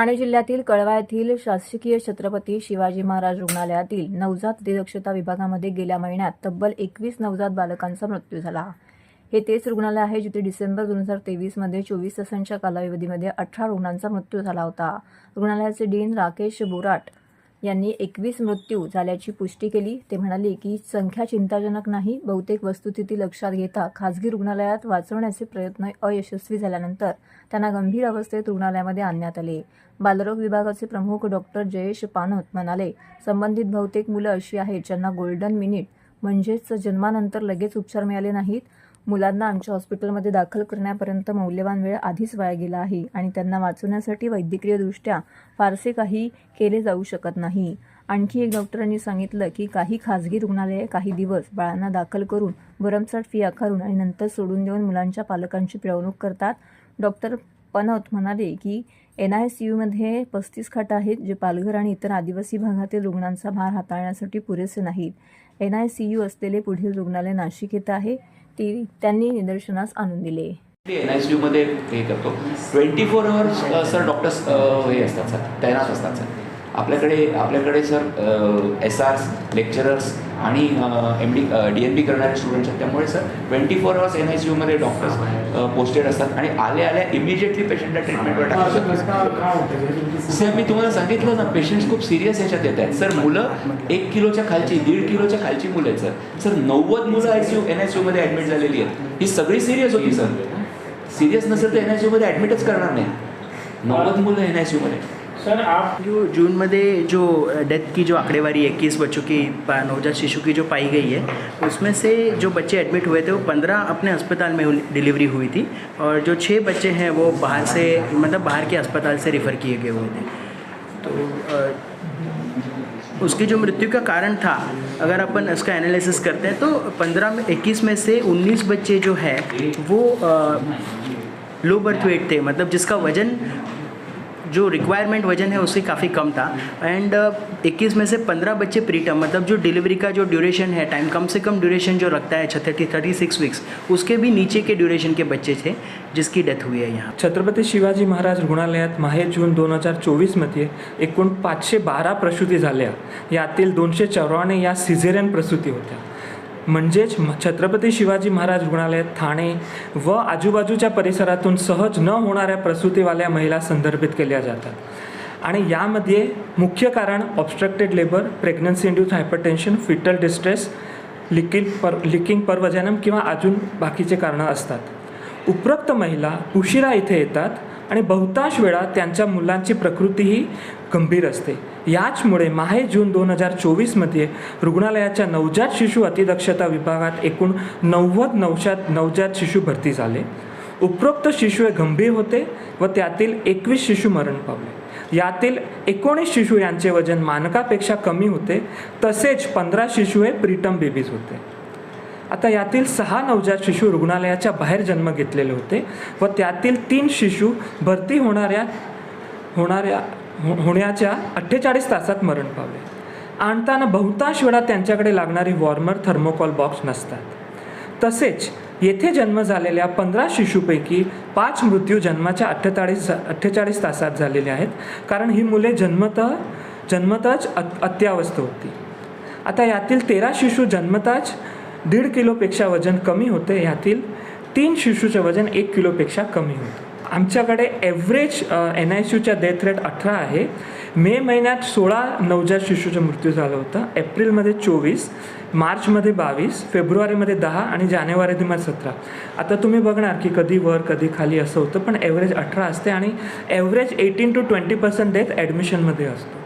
ठाणे जिल्ह्यातील कळवा येथील शासकीय छत्रपती शिवाजी महाराज रुग्णालयातील नवजात अतिदक्षता विभागामध्ये गेल्या महिन्यात तब्बल एकवीस नवजात बालकांचा मृत्यू झाला. हे तेच रुग्णालय आहे जिथे डिसेंबर दोन हजार तेवीसमध्ये चोवीस तासांच्या कालावधीमध्ये अठरा रुग्णांचा मृत्यू झाला होता. रुग्णालयाचे डीन राकेश बोराट यांनी एकवीस मृत्यू झाल्याची पुष्टी केली. ते म्हणाले की संख्या चिंताजनक नाही. बहुतेक वस्तुस्थिती लक्षात घेता खासगी रुग्णालयात वाचवण्याचे प्रयत्न अयशस्वी झाल्यानंतर त्यांना गंभीर अवस्थेत रुग्णालयामध्ये आणण्यात आले. बालरोग विभागाचे प्रमुख डॉक्टर जयेश पानोत म्हणाले संबंधित बहुतेक मुलं अशी आहेत ज्यांना गोल्डन मिनिट म्हणजेच जन्मानंतर लगेच उपचार मिळाले नाहीत. मुलांना आमच्या हॉस्पिटलमध्ये दाखल करण्यापर्यंत मौल्यवान वेळ आधीच वाया गेला आहे आणि त्यांना वाचवण्यासाठी वैद्यकीयदृष्ट्या फारसे काही केले जाऊ शकत नाही. आणखी एक डॉक्टरांनी सांगितलं की काही खाजगी रुग्णालये काही दिवस बाळांना दाखल करून भरमसाठ फी आकारून आणि नंतर सोडून देऊन मुलांच्या पालकांची पिळवणूक करतात. डॉक्टर पनोत म्हणाले की एन आय सी यूमध्ये पस्तीस खाटा आहेत जे पालघर आणि इतर आदिवासी भागातील रुग्णांचा भार हाताळण्यासाठी पुरेसे नाहीत. एन आय सी यू असलेले पुढील रुग्णालय नाशिक येथे आहे. ती त्यांनी निदर्शनास आणून दिले. एन आय सी यूमध्ये हे करतो. Twenty four hours sir doctors हे असतात सर तैनात असतात सर आपल्याकडे आपल्याकडे सर एस आर्स लेक्चरर्स आणि M D D N B करणारे स्टुडंट्स आहेत. त्यामुळे sir twenty four hours N I C यूमध्ये doctors posted असतात आणि आल्या आल्या इमिजिएटली पेशंटला ट्रीटमेंटवर सर मी तुम्हाला सांगितलं ना पेशंट्स खूप सिरियस ह्याच्यात येत आहेत. सर मुलं एक किलोच्या खालची दीड किलोच्या खालची मुलं आहेत सर. सर नव्वद मुलं I C U N I C यूमध्ये admit झालेली आहेत. ही सगळी सिरियस होती सर. सिरियस नसेल तर एन आय सी यूमध्ये ॲडमिटच करणार नाही. नव्वद मुलं एन आय सी यूमध्ये सर, आप जो जून में जो डेथ की जो आंकड़ेवारी इक्कीस बच्चों की नवजात शिशु की जो पाई गई है, उसमें से जो बच्चे एडमिट हुए थे, वो पंद्रह अपने अस्पताल में डिलीवरी हुई थी और जो छः बच्चे हैं, वो बाहर से मतलब बाहर के अस्पताल से रेफ़र किए गए हुए थे। तो उसकी जो मृत्यु का कारण था, अगर अपन इसका एनालिसिस करते हैं तो पंद्रह में, इक्कीस में से उन्नीस बच्चे जो है, वो लो बर्थ वेट थे मतलब जिसका वज़न जो रिक्वायरमेंट वजन है उससे काफ़ी कम था। एंड uh, इक्कीस में से पंद्रह बच्चे प्रीटर्म मतलब जो डिलीवरी का जो ड्यूरेशन है टाइम कम से कम ड्यूरेशन जो रखता है थर्टी थर्टी सिक्स वीक्स उसके भी नीचे के ड्यूरेशन के बच्चे थे जिसकी डेथ हुई है यहाँ। छत्रपती शिवाजी महाराज रुग्णालयात माहे जून दोन हजार चोवीसमध्ये एकूण पाचशे बारा प्रसूती झाल्या. यातील दोनशे चौऱ्याण्णव या सिझेरियन प्रसूती होत्या. म्हणजेच छत्रपती शिवाजी महाराज रुग्णालयात ठाणे व आजूबाजूच्या परिसरातून सहज न होणाऱ्या प्रसूतीवाल्या महिला संदर्भित केल्या जातात. आणि यामध्ये मुख्य कारण obstructed labour pregnancy induced hypertension fetal distress leaking per leaking परवजनम किंवा अजून बाकीचे कारणं असतात. उपरोक्त महिला उशिरा इथे येतात आणि बहुतांश वेळा त्यांच्या मुलांची प्रकृतीही गंभीर असते. याचमुळे माहे जून दोन हजार चोवीसमध्ये रुग्णालयाच्या नवजात शिशु अतिदक्षता विभागात एकूण नव्वद नवजात नवजात शिशू भरती झाले. उपरोक्त शिशु हे गंभीर होते व त्यातील एकवीस शिशु मरण पावले. यातील एकोणीस शिशू यांचे वजन मानकापेक्षा कमी होते तसेच पंधरा शिशु हे प्रीटम बेबीज होते. आता यातील सहा नवजात शिशु रुग्णालयाच्या बाहेर जन्म घेतलेले होते व त्यातील तीन शिशू भरती होणाऱ्या होणाऱ्या हो- होण्याच्या अठ्ठेचाळीस तासात मरण पावले. आणताना बहुतांश वेळा त्यांच्याकडे लागणारी वॉर्मर थर्मोकॉल बॉक्स नसतात. तसेच येथे जन्म झालेल्या पंधरा शिशूपैकी पाच मृत्यू जन्माच्या अठ्ठेचाळीस अठ्ठेचाळीस तासात झालेले आहेत. कारण ही मुले जन्मतः जन्मतःच अत्यावस्थ होती. आता यातील तेरा शिशू जन्मताच दीड किलोपेक्षा वजन कमी होते यातील तीन शिशूचे वजन एक किलोपेक्षा कमी होतं. आमच्याकडे ॲव्हरेज एन आय सी यूच्या डेथ रेट अठरा आहे. मे महिन्यात सोळा नवजात शिशूचा मृत्यू झाला होता. एप्रिलमध्ये चोवीस मार्चमध्ये बावीस फेब्रुवारीमध्ये दहा आणि जानेवारीमध्ये सतरा. आता तुम्ही बघणार की कधी वर कधी खाली असं होतं पण ॲव्हरेज अठरा असते आणि average eighteen to twenty percent death ॲडमिशनमध्ये असतो.